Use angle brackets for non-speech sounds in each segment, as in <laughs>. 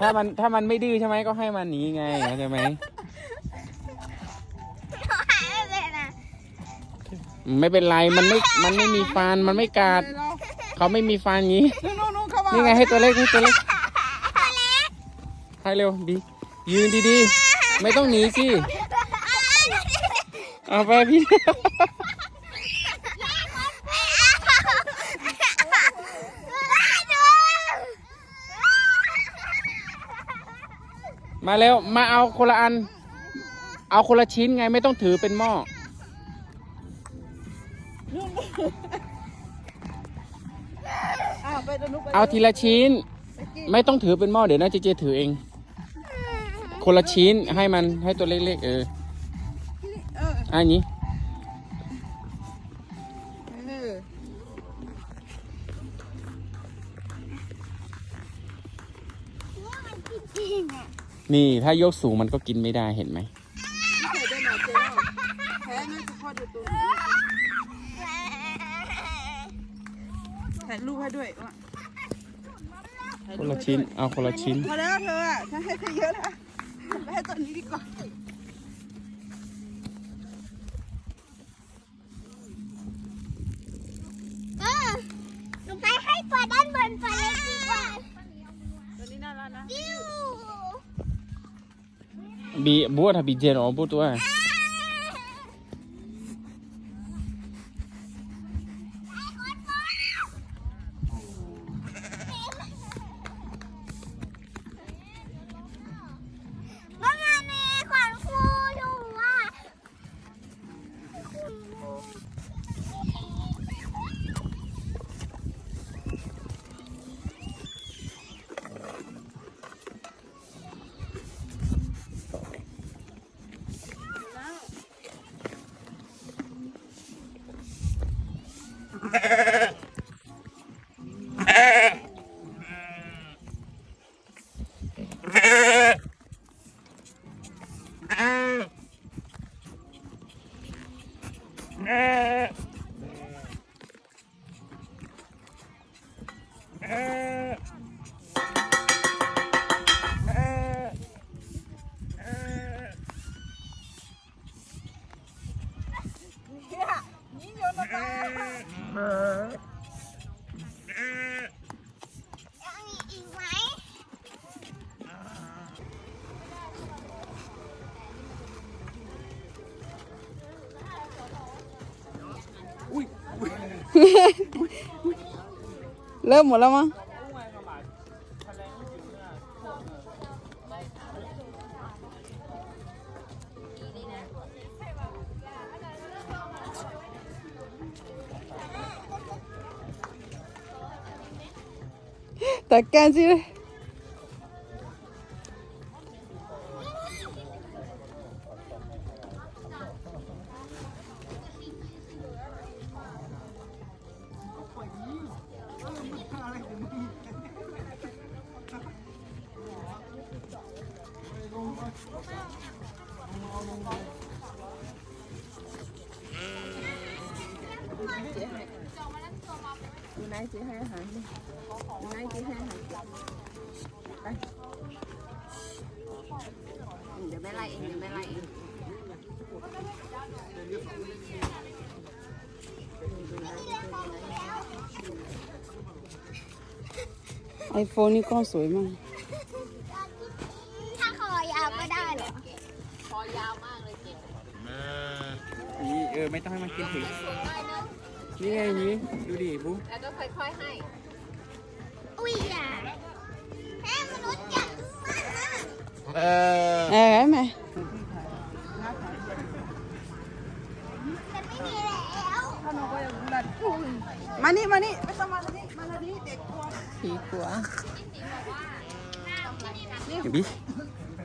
ถ้ามันถ้ามันไม่ดื้อใช่ไหมก็ให้มันหนีไงเข้าใจไหมหายไปเลยนะไม่เป็นไรมันไม่มันไม่มีฟันมันไม่กัดเราเขาไม่มีฟันงี้นู่นนู่นนู่นเข้ามานี่ไงให้ตัวเล็กให้ตัวเล็กให้เร็วดียืนดีๆ ไม่ต้องหนีสิเอาไปพี่ มาเร็วมาเอาคนละอัน เอาคนละชิ้นไงไม่ต้องถือเป็นหม้ออ้าวไปตรงนู้นไปเอาทีละชิ้นไปกินไม่ต้องถือเป็นหม้อเดี๋ยวนะเจเจถือเอง คนละชิ้นให้มันให้ตัวเล็กๆเออเอออันนี้ นี่ถ้ายกสูงมันก็กินไม่ได้เห็นไหมไม่เคยได้หน่อยเจ๊แพ้น่าจะพอดูตัวนี้ถ่ายรูปให้ด้วยว่ะถ่ายคนรูปละให้ชิ้นด้วยเอาคนละชิ้น พอแล้วเธออะฉันให้เธอเยอะแล้วไปให้ตัวนี้ดีกว่าเออหนูไปให้ตัวด้านบนตัวเล็กดีกว่าตัวนี้น่ารักนะ ดิ้ว บีบัวถ้าบี Meh. <laughs> เริ่มหมดแล้วมั้งแต่แกนสิ อยู่ไหนจีให้อาหารดิอยู่ไหนจีให้อาหารไปเดี๋ยวแม่ไล่เองเดี๋ยวแม่ไล่เองไอโฟนนี่กล้องสวยมาก นี่เออไม่ต้องให้มันกินถึงนี่ไงนี่ดูดิบูอุ้ยอะแม่มนุษย์จับมันนะเออเอ้ยไหมแต่ไม่มีแล้วมานี่มานี่ไม่ต้องมาทางนี้มาทางนี้เด็กกลัวผีกลัวบี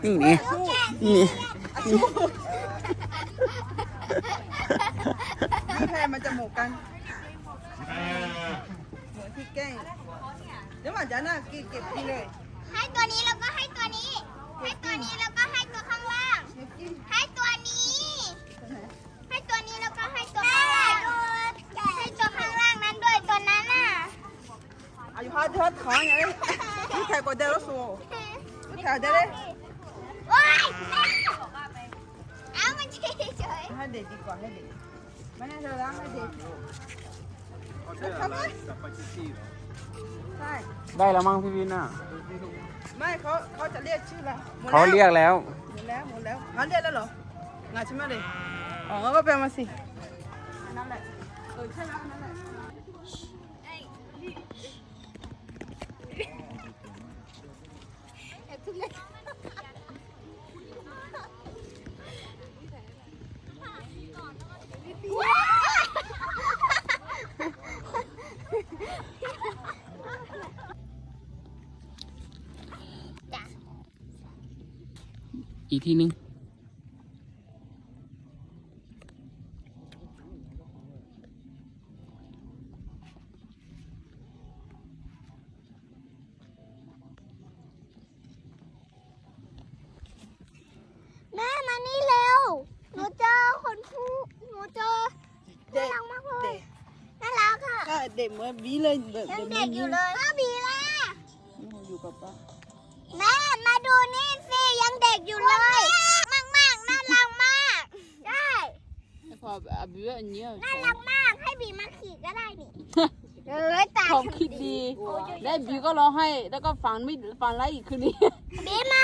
นี่นี่นี่ นี่แพ้มันจะหมกกันเหมือนที่แกล้งเดี๋ยวมันจะน่ากินเก็บกินเลย ให้ตัวนี้แล้วก็ให้ตัวนี้ ให้ตัวนี้แล้วก็ให้ตัวข้างล่างเก็บกินให้ตัวนี้ ให้ตัวนี้แล้วก็ให้ตัวข้างล่างให้ตัวข้างล่างนั้นด้วยตัวนั้นน่ะพอเธอถอนอย่างนี้นี่แถวกว่าเดิมแล้วสูนี่แถวเดิมเลยโอ๊ยเอามันเฉ ยให้เด็กดีกว่าให้เด็กไม่ให้เธอล้างให้เด็กเขาได้อะไรกับปาชิชี่เหรอใช่ได้แล้วมั้งพี่วินน่ะไม่เขาเขาจะเรียกชื่อละหมดเขาเรียกแล้ว หมดแล้วหมดแล้วเขาเรียกแล้วเหรองานใช่ไหมเลยอ๋อก็ไปมาสิอันนั่นแหละเออใช่แล้วอันนั่นแหละ อีกทีนึงแม่มานี่เร็ว หนูเจอคนผู้หนูเจอเด็น่ากรักมากเลเด็ยกน่ารักค่ะใช่เด็กเหมือนบีเลยเด็กยังเหมืเด็อนกอบียู่เลยป้าบีล่ะ อยู่กับป้า แม่มาดูนี่สิยังเด็กอยู่เลย มากมากๆน่ารักมากใช่พอบีว่าอันนี้น่ารักมากให้บีมาขี่ก็ได้นี่ เอ้ยตาความคิดดีได้บิวก็ร้องให้ แล้วก็ฝันไม่ฝันไรอีกคืนนี้ บีมา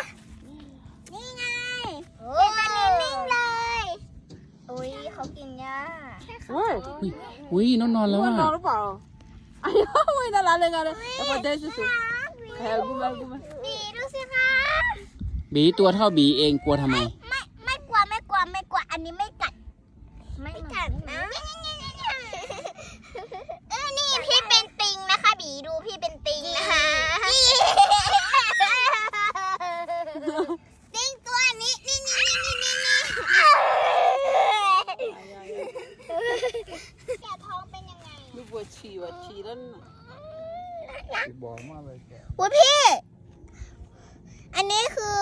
นี่ไงเป็นตานิ่งๆเลยอุ้ยเขากินยาเฮ้ยอุ้ยนอนนอนแล้วมันนออะนหรือเปล่าไอ้ไม่น่ารักเลยกันเลยแต่พอเดินสุดๆแถวกูมากูมาบีดูสิคะ บีตัวเท่าบีเองกลัวทำไม ไม่ไม่กลัวไม่กลัวไม่กลัวอันนี้ไม่กัด ไม่กัดนะเออนี่พี่เป็นติงนะคะ บีดูพี่เป็นติงนะคะติงตัวนี้นี่นี่นี่นี่นี่แกะท้องเป็นยังไงดูปวดฉี่ว่ะฉี่แล้วน่ะบอกมากเลยแกอุ้ยพี่ อันนี้คือ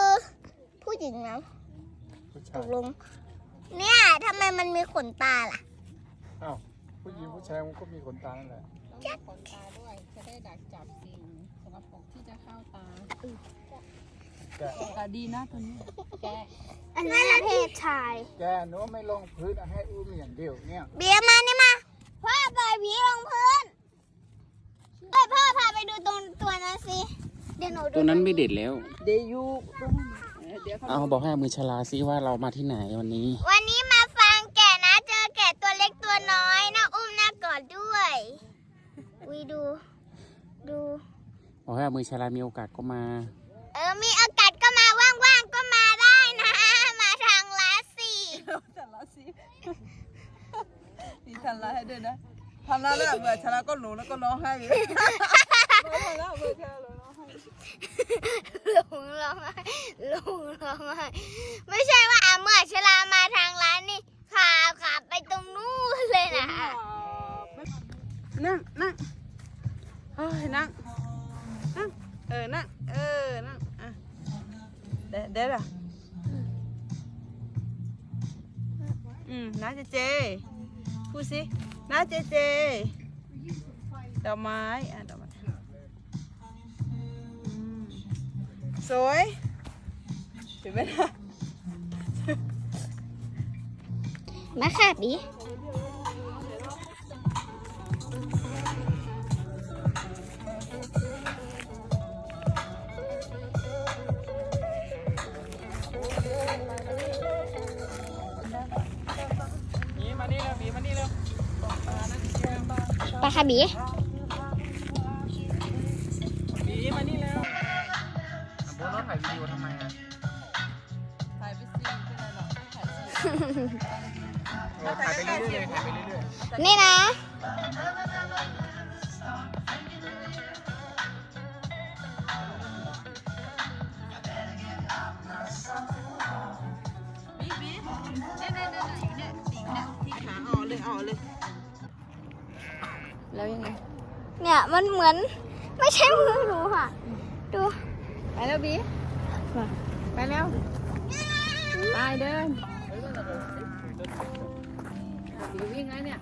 ผู้ห ญิงนะผู้ตชายกลง เนี่ยทำไมมันมีขนตาล่ะ อ้าวผู้หญิงผู้ชายมันก็มีขนตานั่นแหละขนตาด้วย จะได้ดักจับสิ่งสกปรกที่จะเข้าตาแกะตาดีนะตัวนี้ แกอันนี้นเพศชายแกหนูไม่ลงพื้นอะให้อุ้มอย่างเดียวเนี่ยเบียร์มานี่มาพ่อปล่อยผีลงพื้นเอ้ยพ่อพาไปดูตรงตัวนั้นสิเดี๋ยวหนูดูตัวนั้นไม่เด็ดแล้ว เดยูตรงนั้น เดี๋ยวเขาเอาบอกให้เอามือชลาซิว่าเรามาที่ไหนวันนี้ วันนี้มาฟังแก่นะ เจอแก่ตัวเล็กตัวน้อยนะอุ้มน่ากอดด้วยวิดู ดูบอกให้เอามือชลามีโอกาสก็มา เออมีโอกาสก็มาว่างๆก็มาได้นะ มาทางลาสีแต่ละสิมีทันละให้ด้วยนะทันละแล้วเบื่อชนะก็หนูแล้วก็ร้องไห้อยู่แล้วเบื่อชนะร้องไห้ห ลุงร้องไห้หลงร้องไห้ไม่ใช่ว่าอาเมื่อชลามาทางร้านนี่ขาขาไปตรงนู้นเลยนะนั่งนั่งเฮ้ยนั่งนั่งเออนั่งเออนั่งอะเด็ดเด็ดอะอืมน้าเจเจพูดสิน้าเจเจดอกไม้อะดอกไม้ สวยเห็นไหมล่ะมาค่ะบีบีมานี่เร็วบีมานี่เร็วไปค่ะบีบี ถ่ายสิเออถ่ายไปเรื่อยๆเลยถ่ายไปเรื่อยๆนี่นะบีบีเนี่ยเนี่ยเนี่ยอยู่เนี่ยติ่งเนี่ยที่ขาอ่อนเลยอ่อนเลยแล้วยังไง เนี่ยมันเหมือนไม่ใช่มือหนูค่ะ ดู ไปแล้วบี ไปแล้ว ไปเดินบี วิ่งแล้วเนี่ย